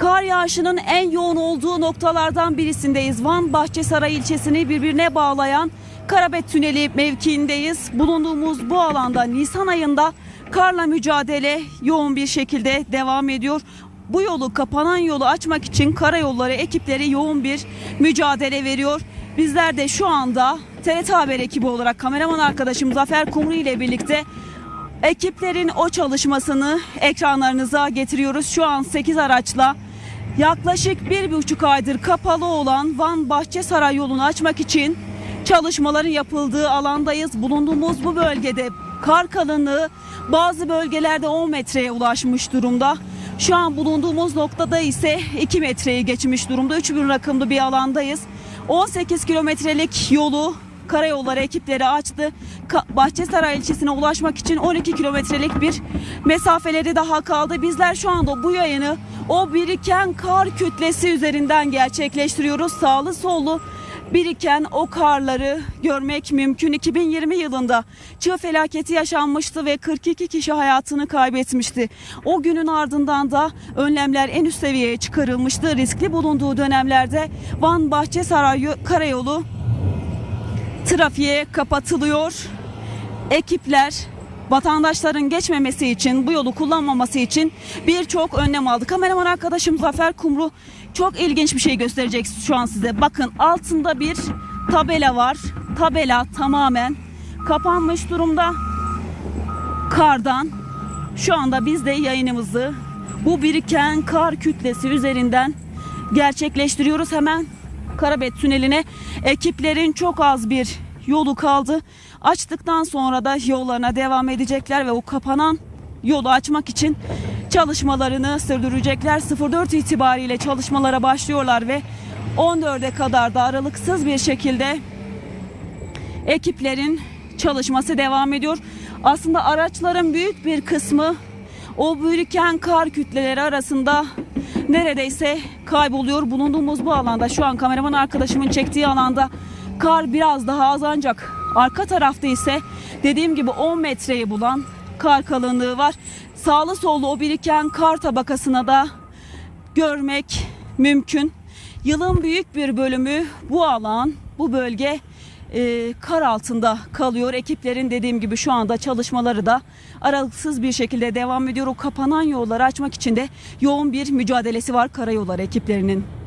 Kar yağışının en yoğun olduğu noktalardan birisindeyiz. Van Bahçesaray ilçesini birbirine bağlayan Karabet Tüneli mevkiindeyiz. Bulunduğumuz bu alanda Nisan ayında karla mücadele yoğun bir şekilde devam ediyor. Bu yolu kapanan yolu açmak için karayolları ekipleri yoğun bir mücadele veriyor. Bizler de şu anda TRT Haber ekibi olarak kameraman arkadaşım Zafer Kumru ile birlikte Ekiplerin o çalışmasını ekranlarınıza getiriyoruz. Şu an 8 araçla yaklaşık bir buçuk aydır kapalı olan Van Bahçesaray yolunu açmak için çalışmaların yapıldığı alandayız. Bulunduğumuz bu bölgede kar kalınlığı bazı bölgelerde 10 metreye ulaşmış durumda. Şu an bulunduğumuz noktada ise 2 metreyi geçmiş durumda. 3000 rakımlı bir alandayız. 18 kilometrelik yolu karayolları ekipleri açtı. Ka- Bahçesaray ilçesine ulaşmak için 12 kilometrelik bir mesafeleri daha kaldı. Bizler şu anda bu yayını o biriken kar kütlesi üzerinden gerçekleştiriyoruz. Sağlı sollu biriken o karları görmek mümkün. 2020 yılında çığ felaketi yaşanmıştı ve 42 kişi hayatını kaybetmişti. O günün ardından da önlemler en üst seviyeye çıkarılmıştı. Riskli bulunduğu dönemlerde Van Bahçesaray Karayolu trafiğe kapatılıyor. Ekipler vatandaşların geçmemesi için, bu yolu kullanmaması için birçok önlem aldı. Kameraman arkadaşım Zafer Kumru çok ilginç bir şey gösterecek şu an size. Bakın altında bir tabela var. Tabela tamamen kapanmış durumda. Kardan şu anda biz de yayınımızı bu biriken kar kütlesi üzerinden gerçekleştiriyoruz. Hemen Karabet Tüneli'ne ekiplerin çok az bir yolu kaldı. Açtıktan sonra da yollarına devam edecekler ve o kapanan yolu açmak için çalışmalarını sürdürecekler. 04 itibariyle çalışmalara başlıyorlar ve 14'e kadar da aralıksız bir şekilde ekiplerin çalışması devam ediyor. Aslında araçların büyük bir kısmı o biriken kar kütleleri arasında neredeyse kayboluyor. Bulunduğumuz bu alanda şu an kameraman arkadaşımın çektiği alanda kar biraz daha az ancak arka tarafta ise dediğim gibi 10 metreyi bulan kar kalınlığı var. Sağlı sollu o biriken kar tabakasına da görmek mümkün. Yılın büyük bir bölümü bu alan, bu bölge e, kar altında kalıyor. Ekiplerin dediğim gibi şu anda çalışmaları da aralıksız bir şekilde devam ediyor. O kapanan yolları açmak için de yoğun bir mücadelesi var karayolları ekiplerinin.